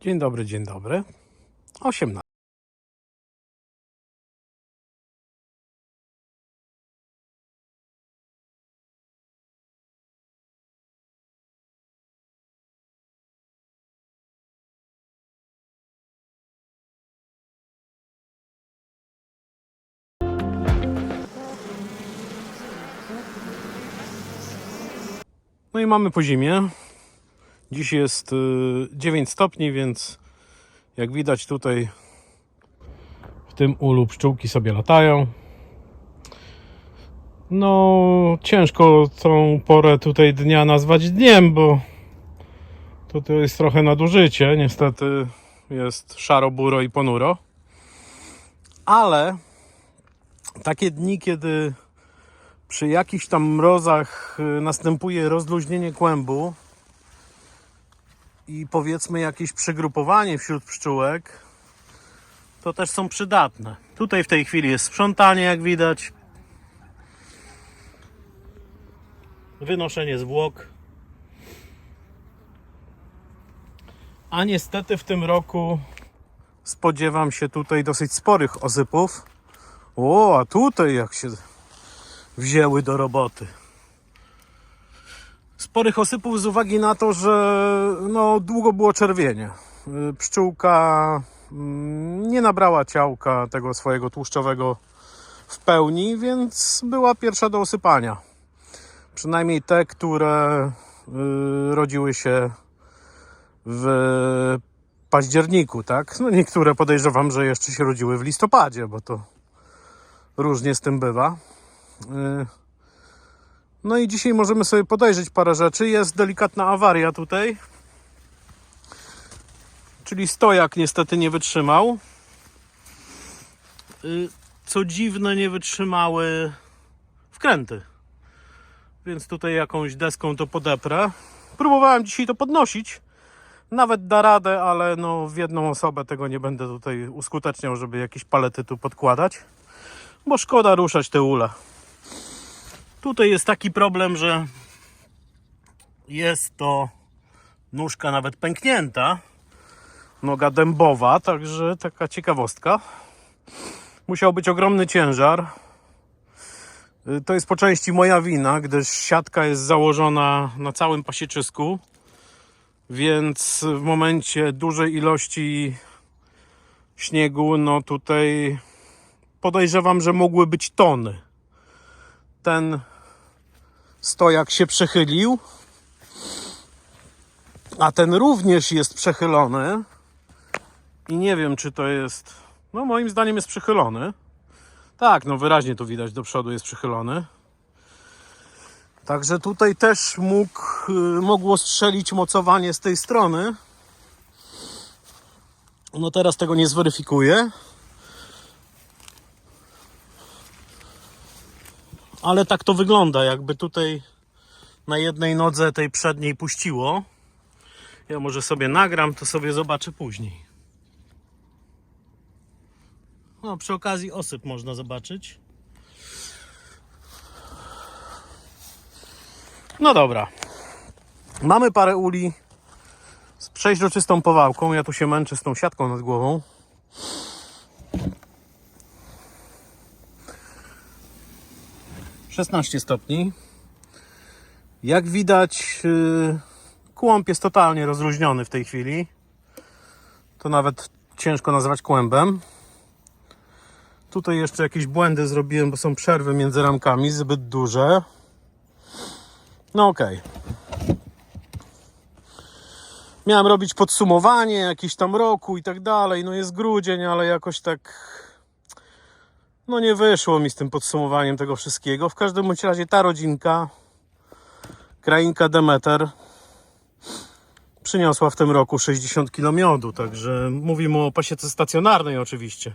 Dzień dobry, dzień dobry. 18. No i mamy po zimie. Dziś jest y, 9 stopni, więc jak widać tutaj w tym ulu pszczółki sobie latają. No, ciężko tą porę tutaj dnia nazwać dniem, bo to, to jest trochę nadużycie. Niestety jest szaro, buro i ponuro. Ale takie dni, kiedy przy jakichś tam mrozach y, następuje rozluźnienie kłębu, i powiedzmy jakieś przygrupowanie wśród pszczółek, to też są przydatne. Tutaj w tej chwili jest sprzątanie, jak widać. Wynoszenie zwłok. A niestety w tym roku spodziewam się tutaj dosyć sporych osypów. O, a tutaj jak się wzięły do roboty sporych osypów z uwagi na to, że no, długo było czerwienie. Y, Pszczółka mm, nie nabrała ciałka tego swojego tłuszczowego w pełni, więc była pierwsza do osypania. Przynajmniej te, które y, rodziły się w październiku, tak? No niektóre podejrzewam, że jeszcze się rodziły w listopadzie, bo to różnie z tym bywa. No i dzisiaj możemy sobie podejrzeć parę rzeczy. Jest delikatna awaria tutaj. Czyli stojak niestety nie wytrzymał. Y, Co dziwne, nie wytrzymały wkręty. Więc tutaj jakąś deską to podeprę. Próbowałem dzisiaj to podnosić. Nawet da radę, ale no w jedną osobę tego nie będę tutaj uskuteczniał, żeby jakieś palety tu podkładać. Bo szkoda ruszać te ule. Tutaj jest taki problem, że jest to nóżka nawet pęknięta, noga dębowa, także taka ciekawostka. Musiał być ogromny ciężar. Y, To jest po części moja wina, gdyż siatka jest założona na całym pasieczysku, więc w momencie dużej ilości śniegu, no tutaj podejrzewam, że mogły być tony ten stojak się przechylił, a ten również jest przechylony. I nie wiem, czy to jest. No, moim zdaniem jest przechylony. Tak, no wyraźnie to widać, do przodu jest przychylony. Także tutaj też mógł, y, mogło strzelić mocowanie z tej strony. No teraz tego nie zweryfikuję. Ale tak to wygląda, jakby tutaj na jednej nodze tej przedniej puściło. Ja może sobie nagram, to sobie zobaczę później. No, przy okazji osyp można zobaczyć. No dobra. Mamy parę uli z przeźroczystą powałką. Ja tu się męczę z tą siatką nad głową. 16 stopni. Jak widać, yy, kłąb jest totalnie rozluźniony w tej chwili. To nawet ciężko nazwać kłębem. Tutaj jeszcze jakieś błędy zrobiłem, bo są przerwy między ramkami zbyt duże. No okej. Miałem robić podsumowanie jakiś tam roku i tak dalej. No jest grudzień, ale jakoś tak no nie wyszło mi z tym podsumowaniem tego wszystkiego. W każdym bądź razie ta rodzinka, krainka Demeter, przyniosła w tym roku 60 kg miodu. Także mówimy o pasiece stacjonarnej oczywiście.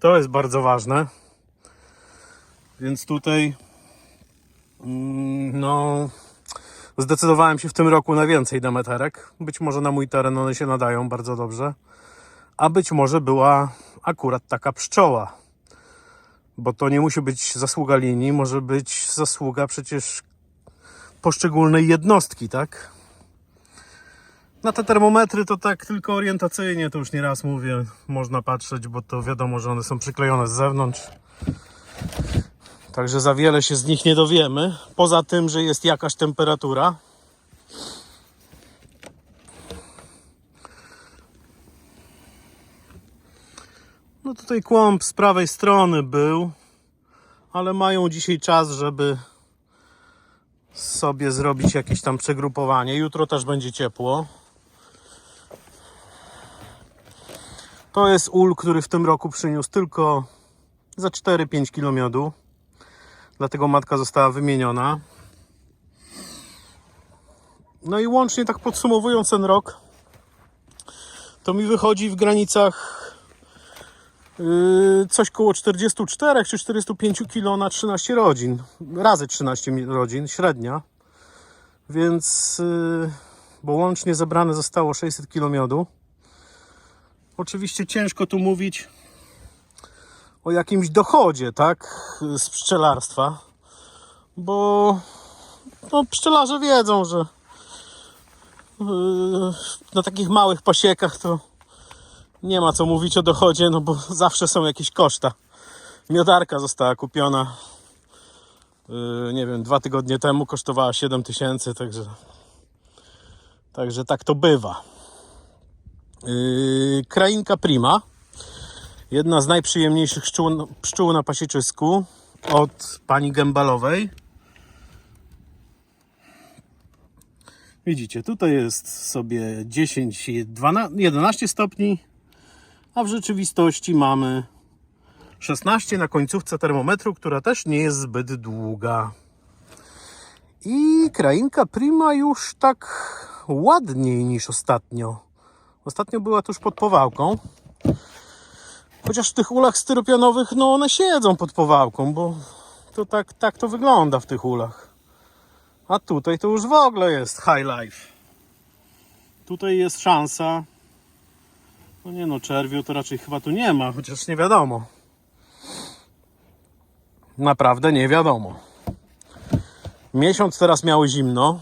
To jest bardzo ważne. Więc tutaj mm, no zdecydowałem się w tym roku na więcej Demeterek. Być może na mój teren one się nadają bardzo dobrze. A być może była akurat taka pszczoła bo to nie musi być zasługa linii, może być zasługa przecież poszczególnej jednostki, tak? Na te termometry to tak tylko orientacyjnie, to już nie raz mówię, można patrzeć, bo to wiadomo, że one są przyklejone z zewnątrz. Także za wiele się z nich nie dowiemy. Poza tym, że jest jakaś temperatura. No tutaj kłąb z prawej strony był, ale mają dzisiaj czas, żeby sobie zrobić jakieś tam przegrupowanie. Jutro też będzie ciepło. To jest ul, który w tym roku przyniósł tylko za 4-5 kg miodu. Dlatego matka została wymieniona. No i łącznie tak podsumowując ten rok, to mi wychodzi w granicach coś koło 44 czy 45 kg na 13 rodzin. Razy 13 mi- rodzin, średnia. Więc, yy, bo łącznie zebrane zostało 600 kg miodu. Oczywiście ciężko tu mówić o jakimś dochodzie, tak, z pszczelarstwa, bo no, pszczelarze wiedzą, że yy, na takich małych pasiekach to nie ma co mówić o dochodzie, no bo zawsze są jakieś koszta. Miodarka została kupiona, yy, nie wiem, dwa tygodnie temu, kosztowała 7 tysięcy, także, także tak to bywa. Yy, krainka Prima. Jedna z najprzyjemniejszych pszczół, pszczół na pasieczysku od pani Gębalowej. Widzicie, tutaj jest sobie 10, 12, 11 stopni, a w rzeczywistości mamy 16 na końcówce termometru, która też nie jest zbyt długa. I krainka Prima już tak ładniej niż ostatnio. Ostatnio była tuż pod powałką. Chociaż w tych ulach styropianowych, no one siedzą pod powałką, bo to tak, tak to wygląda w tych ulach. A tutaj to już w ogóle jest high life. Tutaj jest szansa. No nie no, czerwiu to raczej chyba tu nie ma, chociaż nie wiadomo. Naprawdę nie wiadomo. Miesiąc teraz miały zimno.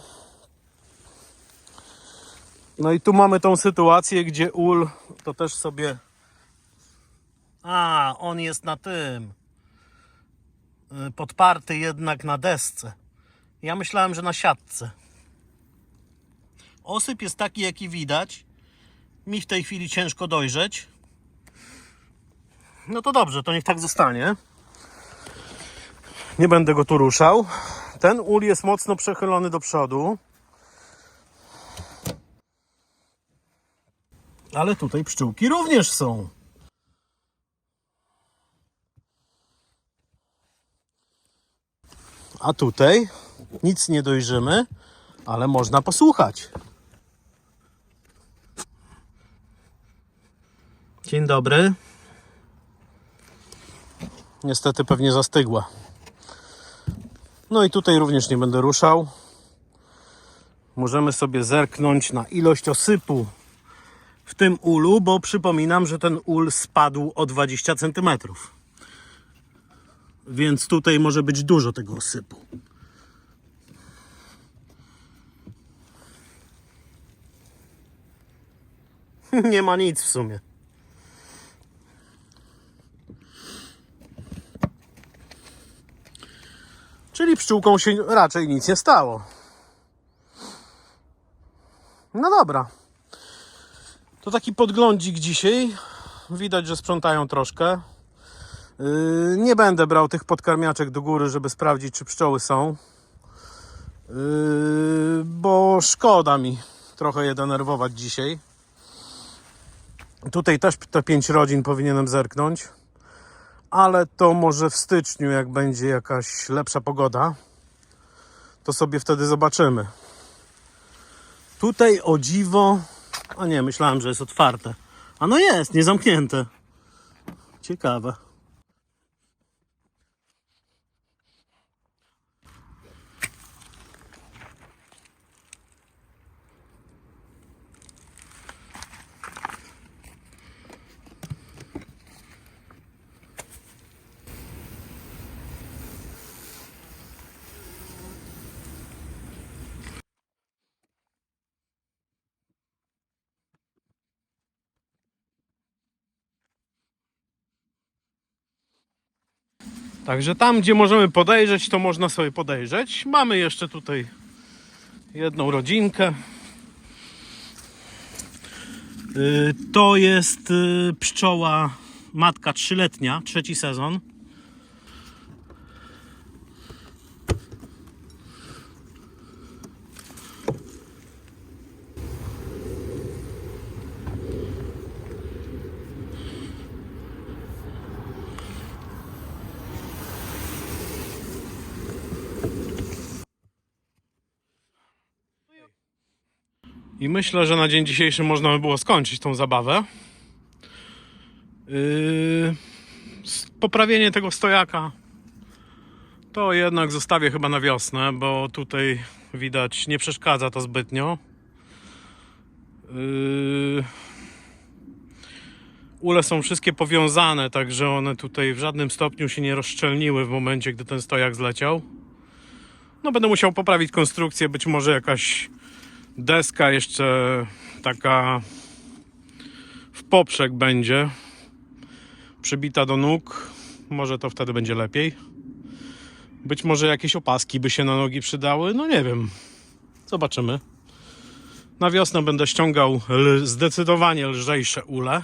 No i tu mamy tą sytuację, gdzie ul to też sobie. A, on jest na tym. y, Podparty jednak na desce. Ja myślałem, że na siatce. Osyp jest taki, jaki widać. Mi w tej chwili ciężko dojrzeć. No to dobrze, to niech tak zostanie. Nie będę go tu ruszał. Ten ul jest mocno przechylony do przodu. Ale tutaj pszczółki również są. A tutaj nic nie dojrzymy, ale można posłuchać. Dzień dobry. Niestety pewnie zastygła. No i tutaj również nie będę ruszał. Możemy sobie zerknąć na ilość osypu w tym ulu, bo przypominam, że ten ul spadł o 20 cm. Więc tutaj może być dużo tego osypu. Nie ma nic w sumie. Czyli pszczółką się raczej nic nie stało. No dobra. To taki podglądzik dzisiaj. Widać, że sprzątają troszkę. Yy, Nie będę brał tych podkarmiaczek do góry, żeby sprawdzić, czy pszczoły są. Yy, Bo szkoda mi trochę je denerwować dzisiaj. Tutaj też te pięć rodzin powinienem zerknąć. Ale to może w styczniu, jak będzie jakaś lepsza pogoda, to sobie wtedy zobaczymy. Tutaj o dziwo. A nie, myślałem, że jest otwarte. A no jest, nie zamknięte. Ciekawe. Także tam, gdzie możemy podejrzeć, to można sobie podejrzeć. Mamy jeszcze tutaj jedną rodzinkę. Y, To jest y, pszczoła matka trzyletnia, trzeci sezon. I myślę, że na dzień dzisiejszy można by było skończyć tą zabawę. Yy, poprawienie tego stojaka to jednak zostawię chyba na wiosnę, bo tutaj widać nie przeszkadza to zbytnio. Yy, ule są wszystkie powiązane, także one tutaj w żadnym stopniu się nie rozszczelniły w momencie, gdy ten stojak zleciał. No będę musiał poprawić konstrukcję, być może jakaś deska jeszcze taka w poprzek będzie przybita do nóg. Może to wtedy będzie lepiej. Być może jakieś opaski by się na nogi przydały. No nie wiem. Zobaczymy. Na wiosnę będę ściągał zdecydowanie lżejsze ule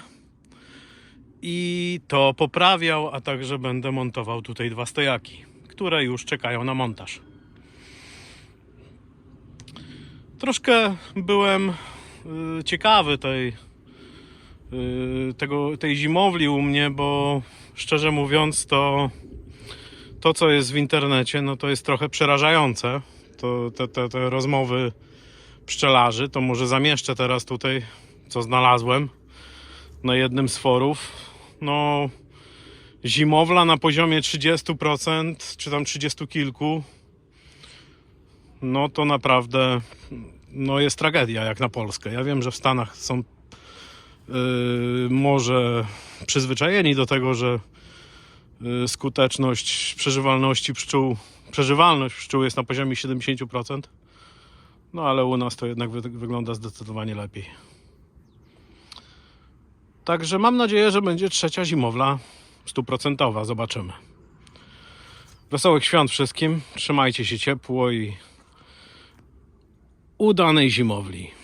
i to poprawiał, a także będę montował tutaj dwa stojaki, które już czekają na montaż. Troszkę byłem y, ciekawy tej, y, tego, tej zimowli u mnie, bo szczerze mówiąc to to co jest w internecie, no to jest trochę przerażające. To, te, te, te rozmowy pszczelarzy, to może zamieszczę teraz tutaj, co znalazłem na jednym z forów. No, zimowla na poziomie 30%, czy tam 30 kilku, no to naprawdę no jest tragedia jak na Polskę. Ja wiem, że w Stanach są yy, może przyzwyczajeni do tego, że yy, skuteczność przeżywalności pszczół, przeżywalność pszczół jest na poziomie 70%. No ale u nas to jednak wy, wygląda zdecydowanie lepiej. Także mam nadzieję, że będzie trzecia zimowla stuprocentowa. Zobaczymy. Wesołych świąt wszystkim. Trzymajcie się ciepło i udanej zimowli.